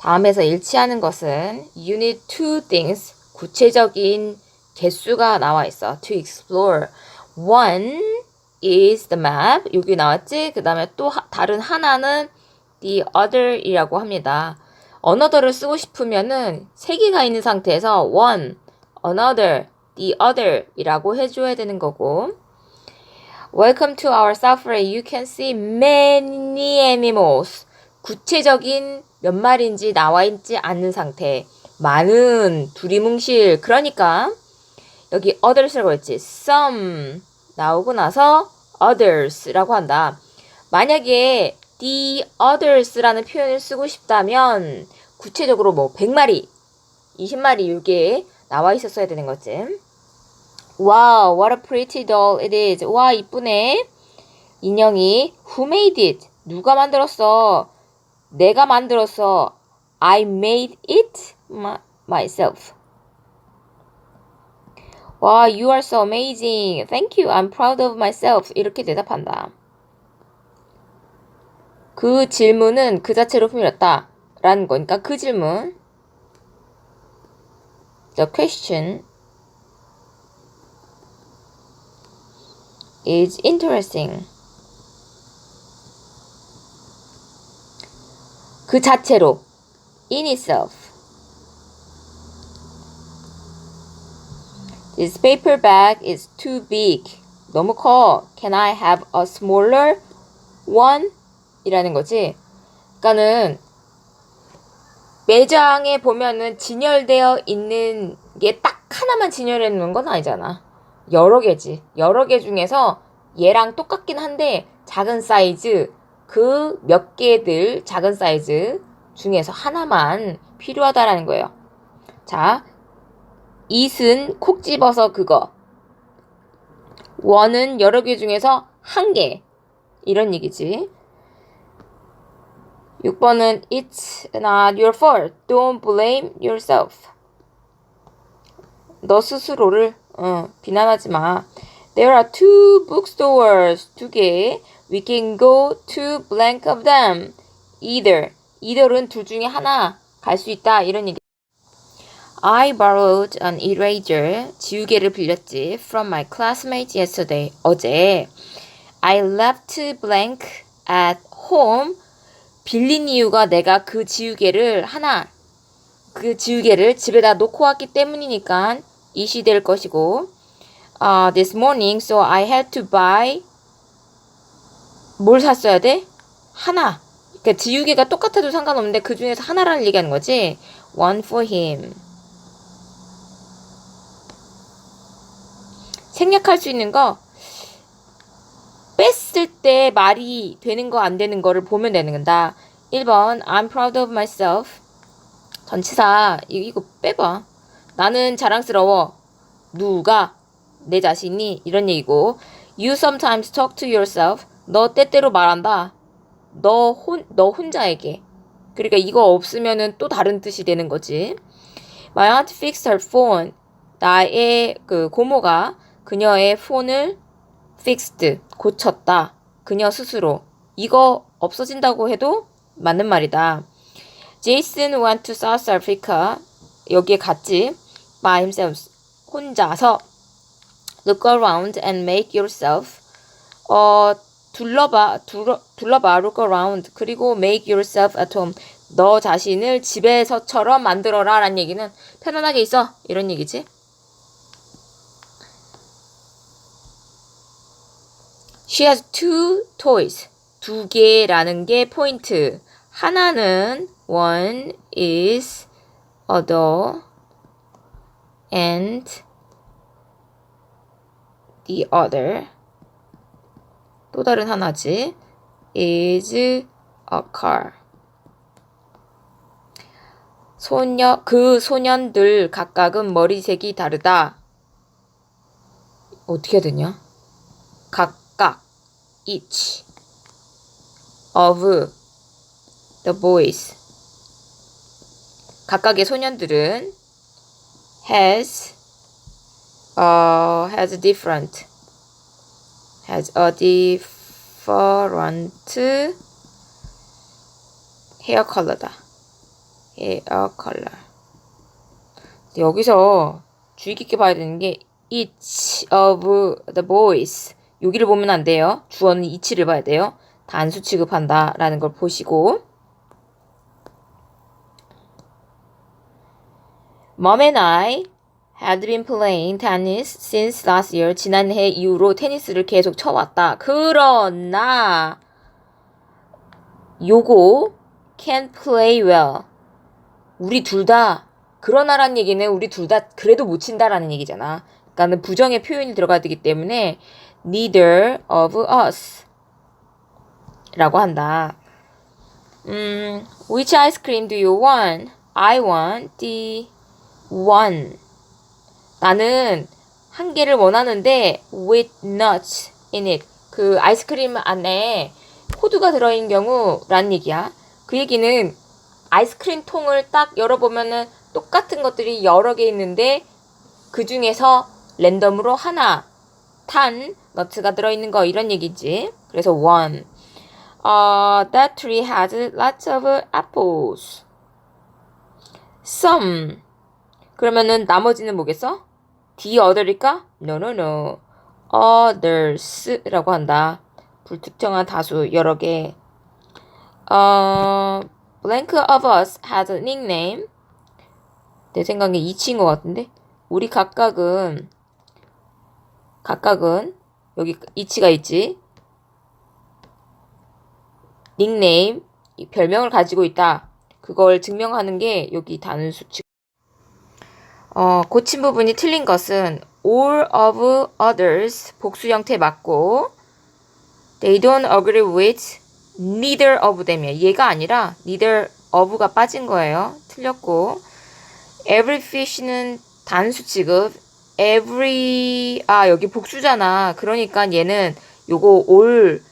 다음에서 일치하는 것은 you need two things 구체적인 개수가 나와 있어 to explore. One is the map. 여기 나왔지? 그 다음에 또 하- 다른 하나는 the other이라고 합니다. another를 쓰고 싶으면은 세 개가 있는 상태에서 one, another, the other이라고 해줘야 되는 거고. Welcome to our safari. You can see many animals. 구체적인 몇 마리인지 나와 있지 않는 상태. 많은 두리뭉실. 그러니까 여기 others라고 했지. some 나오고 나서 others라고 한다. 만약에 the others라는 표현을 쓰고 싶다면 구체적으로 뭐 100마리, 20마리 이게 나와 있었어야 되는 거지. Wow, what a pretty doll it is. 와, 이쁘네. 인형이 Who made it? 누가 만들었어? 내가 만들었어. I made it my, myself. 와, you are so amazing. Thank you. I'm proud of myself. 이렇게 대답한다. 그 질문은 그 자체로 품이었다. 라는 거니까 그 질문. The question is interesting. 그 자체로 in itself. This paper bag is too big. 너무 커. Can I have a smaller one? 이라는 거지. 그러니까는 매장에 보면은 진열되어 있는 게 딱 하나만 진열해 놓은 건 아니잖아. 여러 개지. 여러 개 중에서 얘랑 똑같긴 한데 작은 사이즈 그 몇 개들 작은 사이즈 중에서 하나만 필요하다라는 거예요. 자, it은 콕 집어서 그거. one은 여러 개 중에서 한 개. 이런 얘기지. 6번은 It's not your fault. Don't blame yourself. 너 스스로를 어, 비난하지 마. There are two bookstores. 두 개. We can go to blank of them. Either. either은 둘 중에 하나 갈 수 있다. 이런 얘기. I borrowed an eraser. 지우개를 빌렸지. From my classmates yesterday. 어제. I left blank at home. 빌린 이유가 내가 그 지우개를 하나 그 지우개를 집에다 놓고 왔기 때문이니까 이 시 될 것이고 uh, this morning so I had to buy 뭘 샀어야 돼? 하나 그러니까 지우개가 똑같아도 상관없는데 그 중에서 하나라는 얘기하는 거지 one for him 생략할 수 있는 거 뺐을 때 말이 되는 거 안 되는 거를 보면 되는 건다. 1번 I'm proud of myself. 전치사 이- 이거 빼봐. 나는 자랑스러워. 누가 내 자신이 이런 얘기고 You sometimes talk to yourself. 너 때때로 말한다. 너 혼 너 혼자에게. 그러니까 이거 없으면은 또 다른 뜻이 되는 거지. My aunt fixed her phone. 나의 그 고모가 그녀의 폰을 fixed 고쳤다. 그녀 스스로. 이거 없어진다고 해도 맞는 말이다. Jason went to South Africa. 여기에 갔지. By himself. 혼자서. Look around and make yourself. 어, 둘러봐, 둘러, 둘러봐, look around. 그리고 make yourself at home. 너 자신을 집에서처럼 만들어라. 라는 얘기는 편안하게 있어. 이런 얘기지. She has two toys. 두 개라는 게 포인트. 하나는 one is a doll and the other 또 다른 하나지 is a car. 소녀 그 소년들 각각은 머리색이 다르다. 어떻게 되냐? 각각 each of the boys 각각의 소년들은 has uh, has different has a different hair color다. hair color. 여기서 주의 깊게 봐야 되는 게 each of the boys. 여기를 보면 안 돼요. 주어는 each를 봐야 돼요. 단수 취급한다라는 걸 보시고 Mom and I had been playing tennis since last year. 지난해 이후로 테니스를 계속 쳐왔다. 그러나 요거 can play well. 우리 둘 다 그러나란 얘기는 우리 둘 다 그래도 못 친다라는 얘기잖아. 그러니까는 부정의 표현이 들어가야 되기 때문에 neither of us 라고 한다. 음, which ice cream do you want? I want the one. 나는 한 개를 원하는데 with nuts in it. 그 아이스크림 안에 호두가 들어있는 경우라는 얘기야. 그 얘기는 아이스크림 통을 딱 열어보면은 똑같은 것들이 여러 개 있는데 그 중에서 랜덤으로 하나 탄 너트가 들어있는 거 이런 얘기지. 그래서 one. Uh, that tree has lots of apples. Some. 그러면은 나머지는 뭐겠어? The other일까? No, no, no. Others라고 한다. 불특정한 다수 여러 개. 어, blank of us has a nickname. 내 생각에 이치인 것 같은데. 우리 각각은 각각은 여기 이치가 있지. 닉네임 별명을 가지고 있다. 그걸 증명하는 게 여기 단수 측. 어, 고친 부분이 틀린 것은 all of others 복수 형태 맞고 they don't agree with neither of them이야. 얘가 아니라 neither of가 빠진 거예요. 틀렸고 every fish는 단수 취급 every 아 여기 복수잖아. 그러니까 얘는 요거 all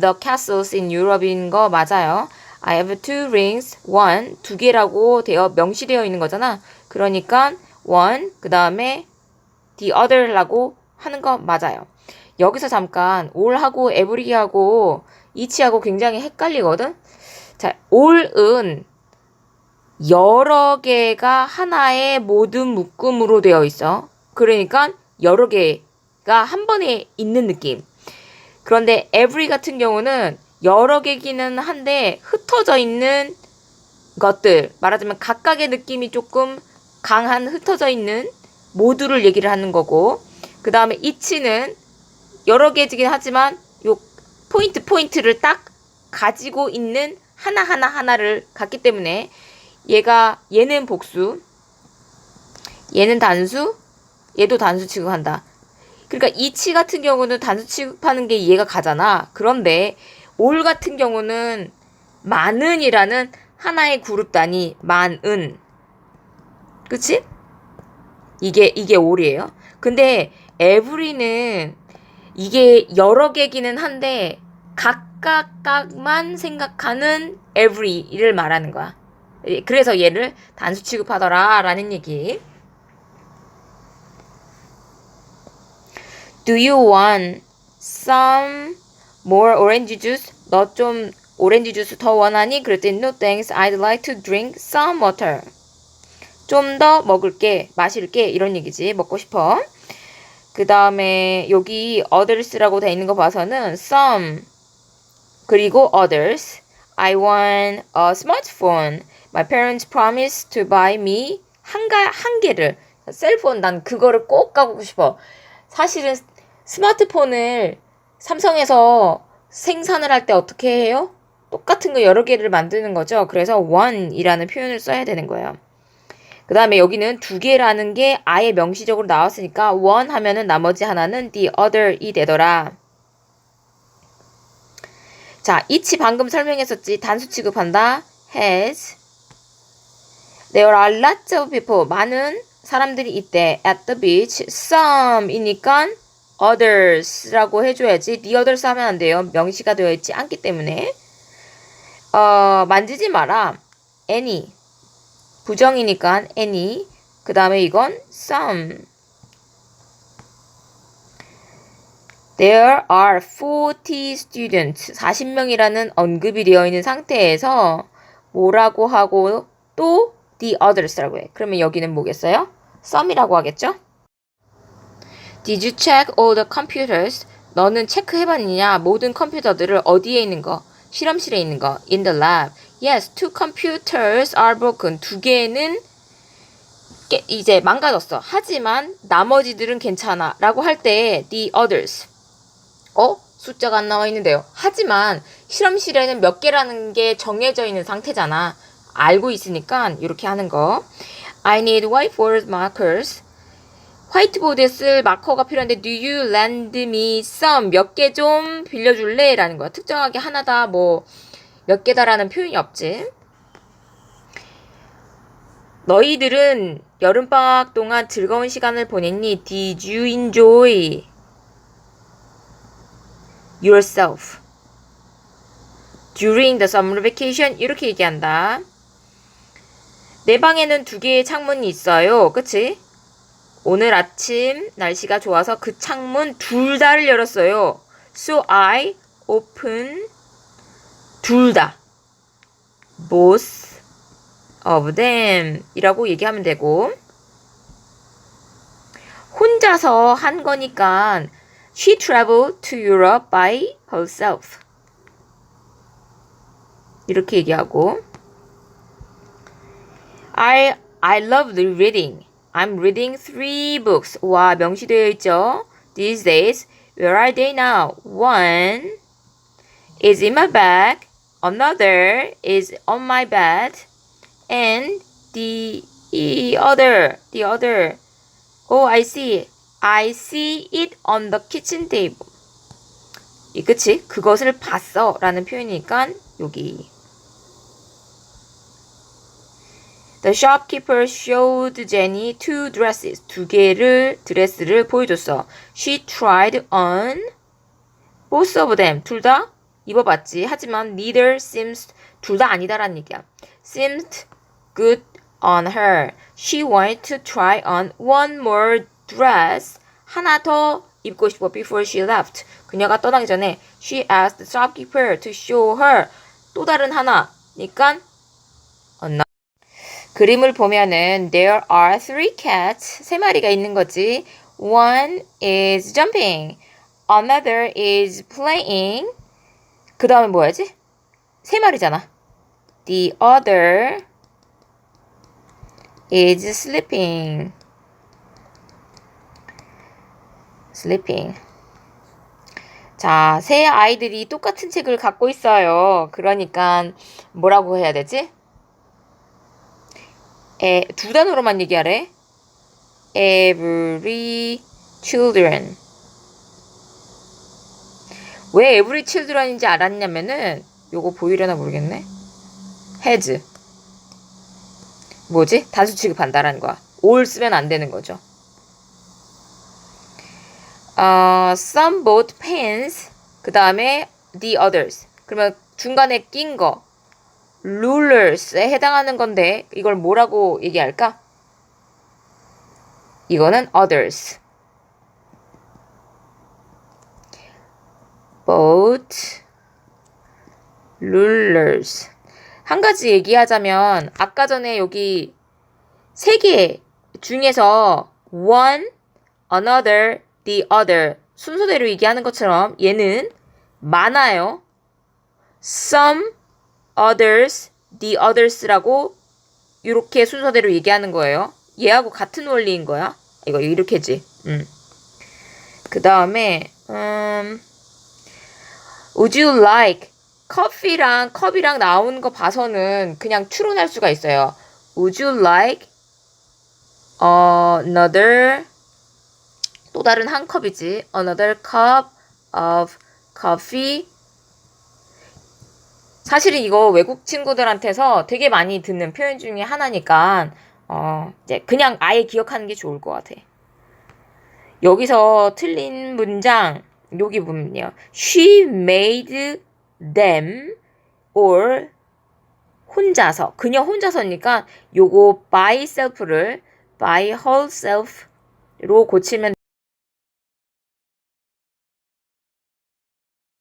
the castles in Europe인 거 맞아요. I have two rings, one 두 개라고 되어 명시되어 있는 거잖아. 그러니까 one 그 다음에 the other라고 하는 거 맞아요. 여기서 잠깐 all하고 every하고 each하고 굉장히 헷갈리거든. 자, all은 여러 개가 하나의 모든 묶음으로 되어 있어. 그러니까 여러 개가 한 번에 있는 느낌. 그런데 every 같은 경우는 여러 개기는 한데 흩어져 있는 것들 말하자면 각각의 느낌이 조금 강한 흩어져 있는 모두를 얘기를 하는 거고 그 다음에 이치는 여러 개지긴 하지만 요 포인트 포인트를 딱 가지고 있는 하나하나 하나를 갖기 때문에 얘가 얘는 복수 얘는 단수 얘도 단수 취급한다. 그러니까 이치 같은 경우는 단수 취급하는 게 이해가 가잖아. 그런데 올 같은 경우는 많은이라는 하나의 그룹 단위 많은 그치? 이게 이게 올이에요. 근데 에브리는 이게 여러 개기는 한데 각각만 생각하는 every를 말하는 거야. 그래서 얘를 단수 취급하더라 라는 얘기. Do you want some more orange juice? 너 좀 오렌지 주스 더 원하니? 그랬더니 No thanks. I'd like to drink some water. 좀 더 먹을게, 마실게 이런 얘기지. 먹고 싶어. 그 다음에 여기 others라고 돼 있는 거 봐서는 some 그리고 others. I want a smartphone. My parents promised to buy me 한가 한 개를 셀폰 난 그거를 꼭 가고 싶어. 사실은 스마트폰을 삼성에서 생산을 할 때 어떻게 해요? 똑같은 거 여러 개를 만드는 거죠. 그래서 one이라는 표현을 써야 되는 거예요. 그 다음에 여기는 두 개라는 게 아예 명시적으로 나왔으니까 one 하면은 나머지 하나는 the other이 되더라. 자, each 방금 설명했었지. 단수 취급한다. has. There are lots of people. 많은 사람들이 있대. At the beach. Some이니까 others라고 해줘야지. The others 하면 안 돼요. 명시가 되어 있지 않기 때문에. 어, 만지지 마라. any. 부정이니까 any. 그 다음에 이건 some. There are 40 students. 40명이라는 언급이 되어 있는 상태에서 뭐라고 하고 또 the others라고 해. 그러면 여기는 뭐겠어요? some이라고 하겠죠? Did you check all the computers? 너는 체크해봤느냐? 모든 컴퓨터들을 어디에 있는 거? 실험실에 있는 거. In the lab. Yes, two computers are broken. 두 개는 깨- 이제 망가졌어. 하지만 나머지들은 괜찮아. 라고 할 때 the others. 어? 숫자가 안 나와 있는데요. 하지만 실험실에는 몇 개라는 게 정해져 있는 상태잖아. 알고 있으니까 이렇게 하는 거. I need whiteboard markers. 화이트보드에 쓸 마커가 필요한데 do you lend me some 몇 개 좀 빌려줄래? 라는 거야. 특정하게 하나다 뭐 몇 개다라는 표현이 없지. 너희들은 여름방학 동안 즐거운 시간을 보냈니? Did you enjoy yourself during the summer vacation? 이렇게 얘기한다. 내 방에는 두 개의 창문이 있어요. 그치? 오늘 아침 날씨가 좋아서 그 창문 둘 다를 열었어요. So I open 둘 다. both of them 이라고 얘기하면 되고 혼자서 한 거니까 she traveled to Europe by herself 이렇게 얘기하고 I I love reading. I'm reading three books. 와 명시되어 있죠. These days, where are they now? One is in my bag. Another is on my bed. And the other, the other. Oh, I see. I see it on the kitchen table. 이 그치? 그것을 봤어 라는 표현이니까 여기 The shopkeeper showed Jenny two dresses. 두 개를 드레스를 보여줬어. She tried on both of them. 둘 다 입어봤지. 하지만 neither seems 둘 다 아니다라는 얘기야. seemed good on her. She wanted to try on one more dress. 하나 더 입고 싶어 before she left. 그녀가 떠나기 전에 she asked the shopkeeper to show her 또 다른 하나니까 another. 그림을 보면은 there are three cats 세 마리가 있는 거지. One is jumping, another is playing. 그 다음에 뭐야지? 세 마리잖아. The other is sleeping. sleeping. 자, 세 아이들이 똑같은 책을 갖고 있어요. 그러니까 뭐라고 해야 되지? 에, 두 단어로만 얘기하래. Every children. 왜 every children인지 알았냐면은 요거 보이려나 모르겠네. has. 뭐지? 단수 취급한다라는 거야. all 쓰면 안 되는 거죠. 어, some bought pens. 그 다음에 the others. 그러면 중간에 낀 거. rulers에 해당하는 건데 이걸 뭐라고 얘기할까? 이거는 others. Bought rulers. 한 가지 얘기하자면 아까 전에 여기 세 개 중에서 one, another, the other 순서대로 얘기하는 것처럼 얘는 많아요. some, others, the others라고 이렇게 순서대로 얘기하는 거예요. 얘하고 같은 원리인 거야. 이거 이렇게지. 음. 그 다음에 음, would you like 커피랑 컵이랑 나오는 거 봐서는 그냥 추론할 수가 있어요. Would you like another 또 다른 한 컵이지. Another cup of coffee. 사실은 이거 외국 친구들한테서 되게 많이 듣는 표현 중에 하나니까 어 이제 그냥 아예 기억하는 게 좋을 것 같아. 여기서 틀린 문장 여기 보면요. She made them or 혼자서 그녀 혼자서니까 요거 by self를 by herself로 고치면